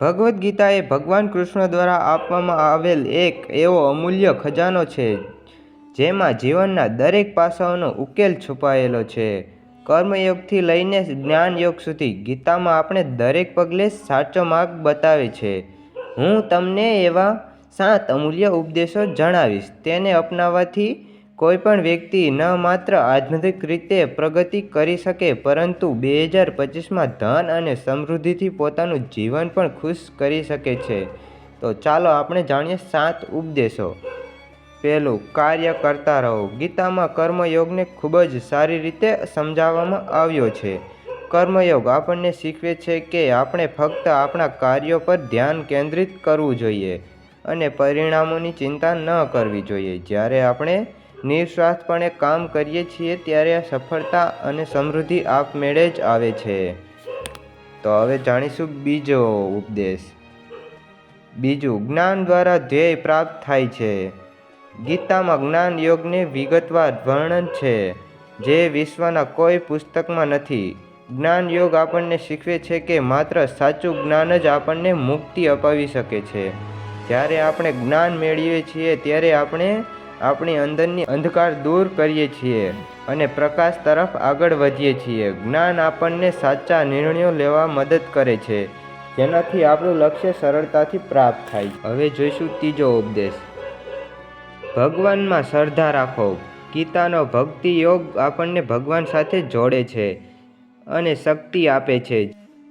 ભગવદ્ ગીતા એ ભગવાન કૃષ્ણ દ્વારા આપવામાં આવેલ એક એવો અમૂલ્ય ખજાનો છે, જેમાં જીવનના દરેક પાસાઓનો ઉકેલ છુપાયેલો છે. કર્મયોગથી લઈને જ્ઞાનયોગ સુધી ગીતામાં આપણે દરેક પગલે સાચો માર્ગ બતાવે છે. હું તમને એવા સાત અમૂલ્ય ઉપદેશો જણાવીશ. તેને અપનાવવાથી કોઈપણ વ્યક્તિ ન માત્ર આધ્યાત્મિક રીતે પ્રગતિ કરી શકે, પરંતુ બે હજાર પચીસમાં ધન અને સમૃદ્ધિથી પોતાનું જીવન પણ ખુશ કરી શકે છે. તો ચાલો આપણે જાણીએ સાત ઉપદેશો. પહેલું, કાર્ય કરતા રહો. ગીતામાં કર્મયોગને ખૂબ જ સારી રીતે સમજાવવામાં આવ્યો છે. કર્મયોગ આપણને શીખવે છે કે આપણે ફક્ત આપણા કાર્યો પર ધ્યાન કેન્દ્રિત કરવું જોઈએ અને પરિણામોની ચિંતા ન કરવી જોઈએ. જ્યારે આપણે નિસ્વાર્થપણે કામ કરીએ છીએ ત્યારે સફળતા અને સમૃદ્ધિ આપમેળે જ આવે છે. તો હવે જાણીશું બીજો ઉપદેશ. બીજું, જ્ઞાન દ્વારા ધ્યેય પ્રાપ્ત થાય છે. ગીતામાં જ્ઞાન યોગને વિગતવાર વર્ણન છે, જે વિશ્વના કોઈ પુસ્તકમાં નથી. જ્ઞાન યોગ આપણને શીખવે છે કે માત્ર સાચું જ્ઞાન જ આપણને મુક્તિ અપાવી શકે છે. જ્યારે આપણે જ્ઞાન મેળવીએ છીએ, ત્યારે આપણે આપણી અંદરની અંધકાર દૂર કરીએ છીએ અને પ્રકાશ તરફ આગળ વધીએ છીએ. જ્ઞાન આપણને સાચા નિર્ણયો લેવા મદદ કરે છે, જેનાથી આપણું લક્ષ્ય સરળતાથી પ્રાપ્ત થાય હવે જોઈશું ત્રીજો ઉપદેશ. ભગવાનમાં શ્રદ્ધા રાખો. ગીતાનો ભક્તિ યોગ આપણને ભગવાન સાથે જોડે છે અને શક્તિ આપે છે.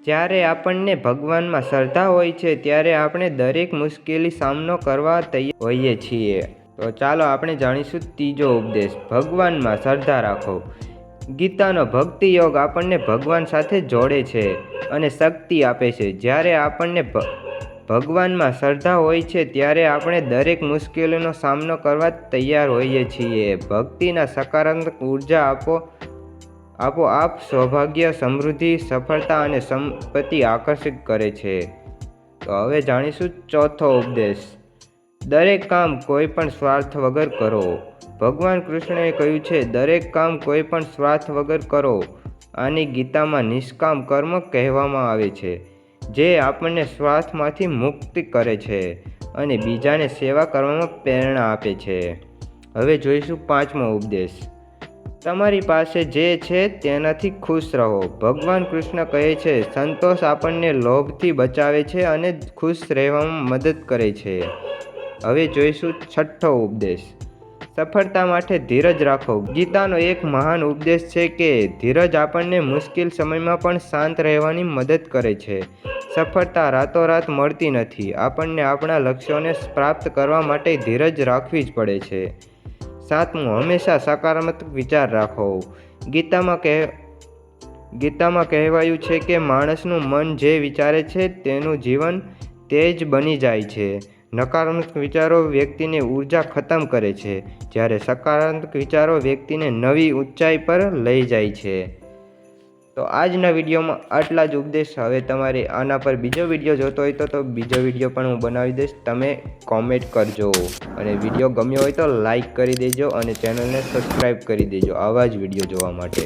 જ્યારે આપણને ભગવાનમાં શ્રદ્ધા હોય છે, ત્યારે આપણે દરેક મુશ્કેલી સામનો કરવા તૈયાર હોઈએ છીએ. તો ચાલો આપણે જાણીશું ત્રીજો ઉપદેશ. ભગવાનમાં શ્રદ્ધા રાખો. ગીતાનો ભક્તિ યોગ આપણને ભગવાન સાથે જોડે છે અને શક્તિ આપે છે. જ્યારે આપણને ભગવાનમાં શ્રદ્ધા હોય છે, ત્યારે આપણે દરેક મુશ્કેલીનો સામનો કરવા તૈયાર હોઈએ છીએ. ભક્તિના સકારાત્મક ઊર્જા આપો, આપોઆપ સૌભાગ્ય, સમૃદ્ધિ, સફળતા અને સંપત્તિ આકર્ષિત કરે છે. તો હવે જાણીશું ચોથો ઉપદેશ. દરેક કામ કોઈ પણ સ્વાર્થ વગર કરો. ભગવાન કૃષ્ણએ કહ્યું છે, દરેક કામ કોઈ પણ સ્વાર્થ વગર કરો. આની ગીતામાં નિષ્કામ કર્મ કહેવામાં આવે છે, જે આપણને સ્વાર્થમાંથી મુક્તિ કરે છે અને બીજાને સેવા કરવામાં પ્રેરણા આપે છે. હવે જોઈશું પાંચમો ઉપદેશ. તમારી પાસે જે છે તેનાથી ખુશ રહો. ભગવાન કૃષ્ણ કહે છે, સંતોષ આપણને લોભથી બચાવે છે અને ખુશ રહેવામાં મદદ કરે છે. હવે જોઈશું છઠ્ઠો ઉપદેશ. સફળતા માટે ધીરજ રાખો. ગીતાનો એક મહાન ઉપદેશ છે કે ધીરજ આપણને મુશ્કેલ સમયમાં પણ શાંત રહેવાની મદદ કરે છે. સફળતા રાતોરાત મળતી નથી. આપણને આપણા લક્ષ્યોને પ્રાપ્ત કરવા માટે ધીરજ રાખવી જ પડે છે. સાતમું, હંમેશા સકારાત્મક વિચાર રાખો. ગીતામાં કહે, ગીતામાં કહેવાયું છે કે માણસનું મન જે વિચારે છે તેનું જીવન તે જ બની જાય છે. નકારાત્મક વિચારો વ્યક્તિને ઊર્જા ખતમ કરે છે, જ્યારે સકારાત્મક વિચારો વ્યક્તિને નવી ઊંચાઈ પર લઈ જાય છે. તો આજના વિડીયોમાં આટલા જ ઉપદેશ. હવે તમારે આના પર બીજો વીડિયો જોતો હોય તો તો બીજો વીડિયો પણ હું બનાવી દઈશ. તમે કોમેન્ટ કરજો અને વીડિયો ગમ્યો હોય તો લાઈક કરી દેજો અને ચેનલને સબસ્ક્રાઈબ કરી દેજો. આવા જ વીડિયો જોવા માટે.